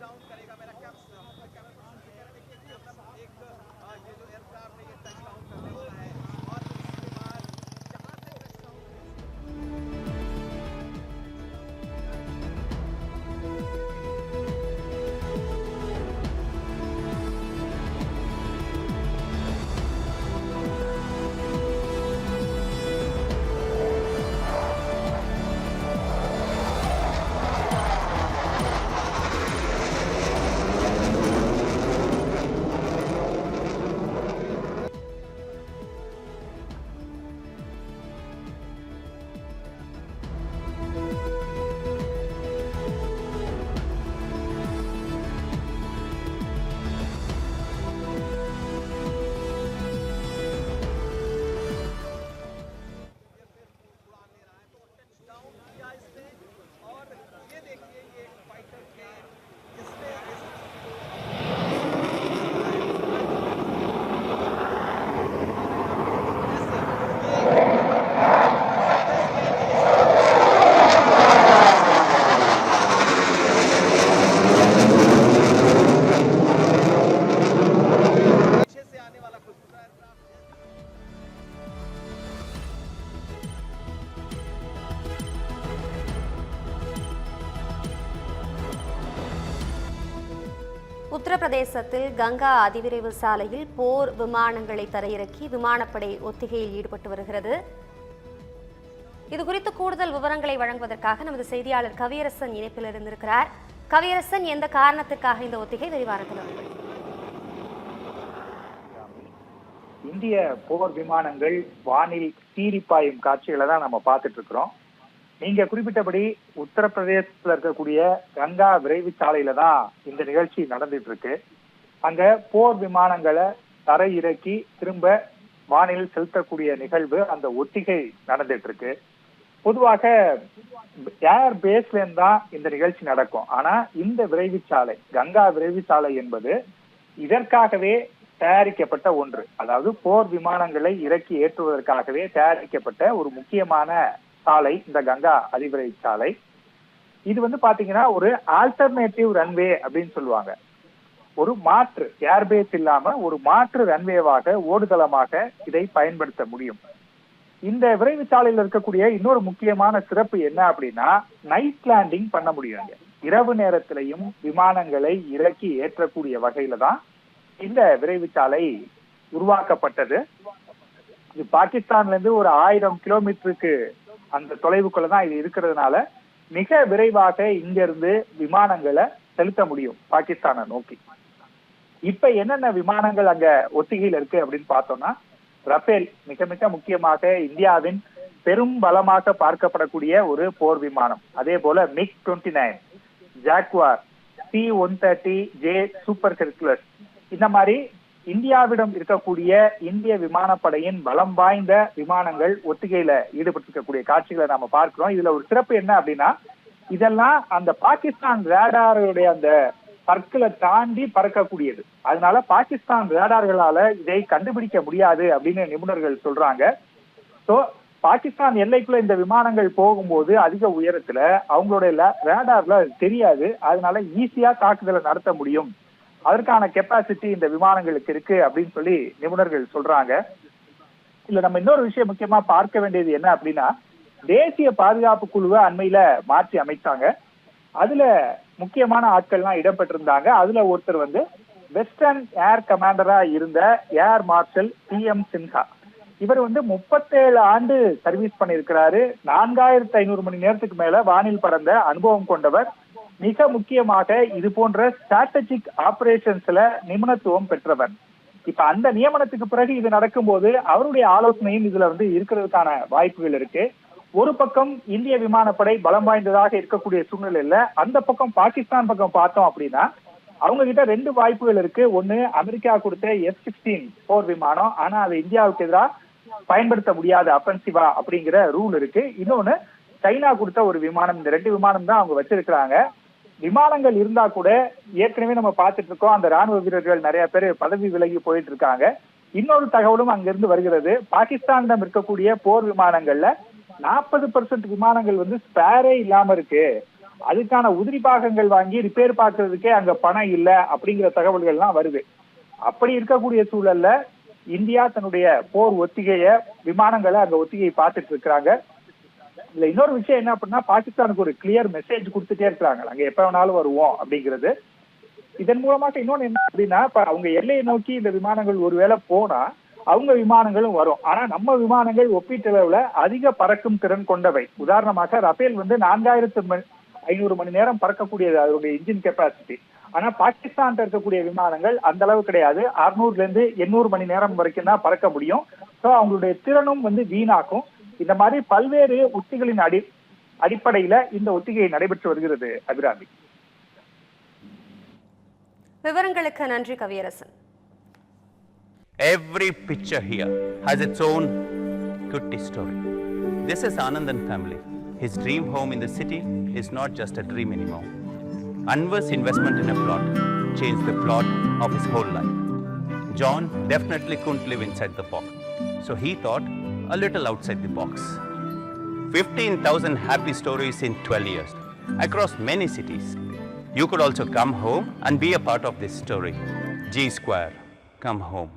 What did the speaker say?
down உத்தரப்பிரதேசத்தில் கங்கா அதிவிரைவு சாலையில் போர் விமானங்களை தரையிறக்கி விமானப்படை ஒத்திகையில் ஈடுபட்டு வருகிறது. இது குறித்து கூடுதல் விவரங்களை வழங்குவதற்காக நமது செய்தியாளர் கவியரசன் இணைப்பில் இருந்திருக்கிறார். கவியரசன் எந்த காரணத்துக்காக இந்த ஒத்திகை விரிவான இந்திய போர் விமானங்கள் வானில் சீறி காட்சிகளை தான் நம்ம பார்த்துட்டு இருக்கிறோம். நீங்க குறிப்பிட்டபடி உத்தரப்பிரதேசத்துல இருக்கக்கூடிய கங்கா விரைவு சாலையில தான் இந்த நிகழ்ச்சி நடந்துட்டு இருக்கு அங்க போர் விமானங்களை தரை இறக்கி திரும்ப வானில் செலுத்தக்கூடிய நிகழ்வு அந்த ஒத்திகை நடந்துட்டு இருக்கு பொதுவாக ஏர் பேஸ்ல தான் இந்த நிகழ்ச்சி நடக்கும். ஆனா இந்த விரைவு சாலை கங்கா விரைவு சாலை என்பது இதற்காகவே தயாரிக்கப்பட்ட ஒன்று. அதாவது போர் விமானங்களை இறக்கி ஏற்றுவதற்காகவே தயாரிக்கப்பட்ட ஒரு முக்கியமான சாலை இந்த கங்கா அதிவிரை சாலை. இது வந்து பாத்தீங்கன்னா ஒரு ஆல்டர்னேட்டிவ் ரன்வே அப்படின்னு சொல்லுவாங்க. ஒரு மாற்று ஏர்பேஸ் இல்லாம ஒரு மாற்று ரன்வேவாக ஓடுதளமாக இதை பயன்படுத்த முடியும். இந்த விரைவு சாலையில் இருக்கக்கூடிய இன்னொரு முக்கியமான சிறப்பு என்ன அப்படின்னா நைட் லேண்டிங் பண்ண முடியும் இரவு நேரத்திலையும் விமானங்களை இறக்கி ஏற்றக்கூடிய வகையில தான் இந்த விரைவு சாலை உருவாக்கப்பட்டது. இது பாகிஸ்தான்ல இருந்து ஒரு ஆயிரம் கிலோமீட்டருக்கு அந்த தொலைவுக்குள்ள தான் இது இருக்கிறதுனால மிக விரைவாக இங்கிருந்து விமானங்களை செலுத்த முடியும் பாகிஸ்தானை நோக்கி. இப்ப என்னென்ன விமானங்கள் அங்க ஒத்திகையில் இருக்கு அப்படின்னு பார்த்தோம்னா ரஃபேல் மிக மிக முக்கியமாக இந்தியாவின் பெரும் பலமாக பார்க்கப்படக்கூடிய ஒரு போர் விமானம். அதே போல MiG twenty nine Jaguar C one thirty J super circular இந்த மாதிரி இந்தியாவிடம் இருக்கக்கூடிய இந்திய விமானப்படையின் பலம் வாய்ந்த விமானங்கள் ஒத்திகையில ஈடுபட்டிருக்கக்கூடிய காட்சிகளை நாம பார்க்கிறோம். இதுல ஒரு சிறப்பு என்ன அப்படின்னா இதெல்லாம் அந்த பாகிஸ்தான் ரேடாருடைய அந்த பற்களை தாண்டி பறக்கக்கூடியது. அதனால பாகிஸ்தான் ரேடார்களால இதை கண்டுபிடிக்க முடியாது அப்படின்னு நிபுணர்கள் சொல்றாங்க. சோ பாகிஸ்தான் எல்லைக்குள்ள இந்த விமானங்கள் போகும்போது அதிக உயரத்துல அவங்களுடைய ரேடார்ல அது தெரியாது. அதனால ஈஸியா தாக்குதலை நடத்த முடியும். அதற்கான கெப்பாசிட்டி இந்த விமானங்களுக்கு இருக்கு அப்படின்னு சொல்லி நிபுணர்கள் சொல்றாங்க. இல்ல நம்ம இன்னொரு விஷயம் முக்கியமா பார்க்க வேண்டியது என்ன அப்படின்னா தேசிய பாதுகாப்பு குழுவை அண்மையில மாற்றி அமைத்தாங்க. அதுல முக்கியமான ஆட்கள்லாம் இடம்பெற்றிருந்தாங்க. அதுல ஒருத்தர் வந்து வெஸ்டர்ன் ஏர் கமாண்டரா இருந்த air marshal P M Sinha இவர் வந்து முப்பத்தேழு ஆண்டு சர்வீஸ் பண்ணியிருக்கிறாரு. நான்காயிரத்தி ஐநூறு மணி நேரத்துக்கு மேல வானில் பறந்த அனுபவம் கொண்டவர். மிக முக்கியமாக இது போன்ற ஸ்ட்ராட்டஜிக் ஆபரேஷன்ஸ்ல நிபுணத்துவம் பெற்றவர். இப்ப அந்த நியமனத்துக்கு பிறகு இது நடக்கும்போது அவருடைய ஆலோசனையும் இதுல வந்து இருக்கிறதுக்கான வாய்ப்புகள் இருக்கு. ஒரு பக்கம் இந்திய விமானப்படை பலம் வாய்ந்ததாக இருக்கக்கூடிய சூழ்நிலையில அந்த பக்கம் பாகிஸ்தான் பக்கம் பார்த்தோம் அப்படின்னா அவங்க கிட்ட ரெண்டு வாய்ப்புகள் இருக்கு. ஒண்ணு அமெரிக்கா கொடுத்த எஃப் சிக்ஸ்டீன் போர் விமானம். ஆனா அது இந்தியாவுக்கு எதிராக பயன்படுத்த முடியாத அபென்சிவா அப்படிங்கிற ரூல் இருக்கு. இன்னொன்னு சைனா கொடுத்த ஒரு விமானம். இந்த ரெண்டு விமானம் தான் அவங்க வச்சிருக்கிறாங்க. விமானங்கள் இருந்தா கூட ஏற்கனவே நம்ம பார்த்துட்டு இருக்கோம். அந்த ராணுவ வீரர்கள் நிறைய பேர் பதவி விலகி போயிட்டு இருக்காங்க. இன்னொரு தகவலும் அங்கிருந்து வருகிறது. பாகிஸ்தானிடம் இருக்கக்கூடிய போர் விமானங்கள்ல நாற்பது பர்சன்ட் விமானங்கள் வந்து ஸ்பேரே இல்லாம இருக்கு. அதுக்கான உதிரி பாகங்கள் வாங்கி ரிப்பேர் பார்க்கறதுக்கே அங்க பணம் இல்ல அப்படிங்கிற தகவல்கள்லாம் வருது. அப்படி இருக்கக்கூடிய சூழல்ல இந்தியா தன்னுடைய போர் ஒத்திகைய விமானங்களை அங்க ஒத்திகையை பார்த்துட்டு இருக்கிறாங்க. இதுல இன்னொரு விஷயம் என்ன அப்படின்னா பாகிஸ்தானுக்கு ஒரு கிளியர் மெசேஜ் கொடுத்துட்டே இருக்கிறாங்க அங்க எப்ப வேணாலும் வருவோம் அப்படிங்கிறது. இதன் மூலமாக இன்னொன்னு என்ன அப்படின்னா இப்ப அவங்க எல்லையை நோக்கி இந்த விமானங்கள் ஒருவேளை போனா அவங்க விமானங்களும் வரும். ஆனா நம்ம விமானங்கள் ஒப்பீட்டளவுல அதிக பறக்கும் திறன் கொண்டவை. உதாரணமாக ரஃபேல் வந்து நான்காயிரத்து மணி ஐநூறு மணி நேரம் பறக்கக்கூடியது அதனுடைய இன்ஜின் கெப்பாசிட்டி ஆனா பாகிஸ்தான் இருக்கக்கூடிய விமானங்கள் அந்த அளவு கிடையாது. அறுநூறுல இருந்து எண்ணூறு மணி நேரம் வரைக்கும் தான் பறக்க முடியும். ஸோ அவங்களுடைய திறனும் வந்து வீணாக்கும். இந்த மாதிரி பல்வேறு உத்திகளின் அடி அடிப்படையில இந்த ஒத்திகை நடைபெற்று வருகிறது அபிராமி விவரங்களுக்கு நன்றி Kaviyarasan Every picture here has its own kutti story. This is Anandan family. His dream home in the city is not just a dream anymore. Anwar's investment in a plot changed the plot of his whole life. John definitely couldn't live inside the box, so he thought a little outside the box. 15,000 happy stories in 12 years across many cities. You could also come home and be a part of this story. G Square, come home.